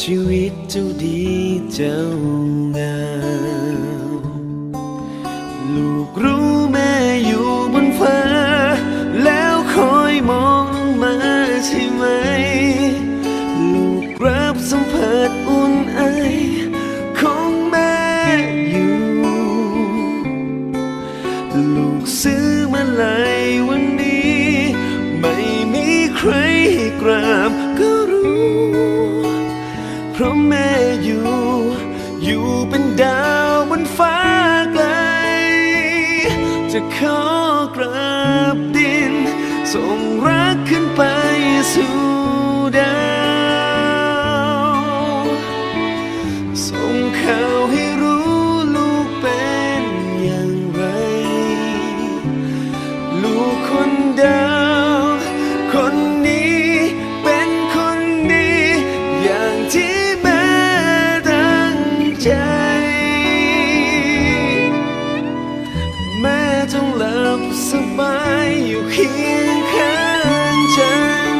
ชีวิตเจ้าดีเจ้างามลูกรู้แม่อยู่บนฟ้า แล้วคอยมองมาใช่ไหม ลูกรับสัมผัสอุ่นไอของแม่อยู่ ลูกซื้อมาหลายวันนี้ ไม่มีใครให้กราบก็ ดาวบนฟ้าไกล จะขอกราบดิน ส่งรักขึ้นไปสู่ดาว เพียงข้างฉัน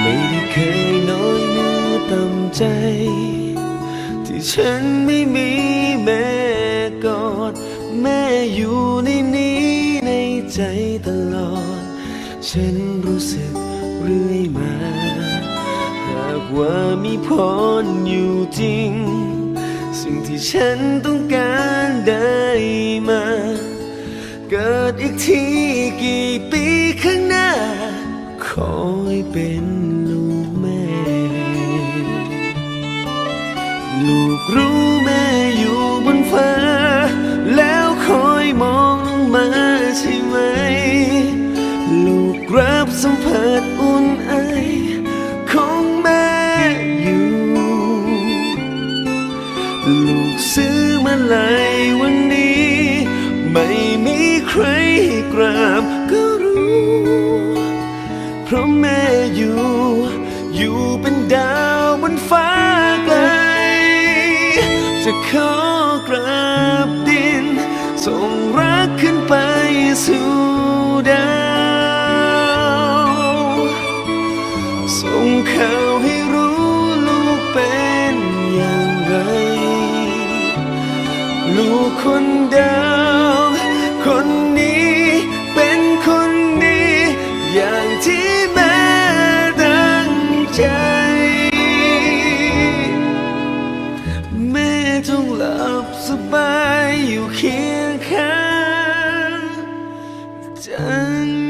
ไม่ได้เคยน้อยเนื้อต่ำใจ ที่ฉันไม่มีแม่กอด แม่อยู่ในนี้ในใจตลอด ฉันรู้สึกเรื่อยมา หากว่ามีพรอยู่จริง สิ่งที่ฉันต้องการได้มา เกิดอีกทีกี่ปีข้างหน้า ขอให้เป็น ใครกราบก็รู้ เพราะแม่อยู่ อยู่เป็นดาวบนฟ้าไกล จะขอกราบดิน ส่งรักขึ้นไปสู่ดาว ส่งข่าวให้รู้ลูกเป็นอย่างไร ลูกคนดาว จงหลับสบายอยู่เคียงข้างจัน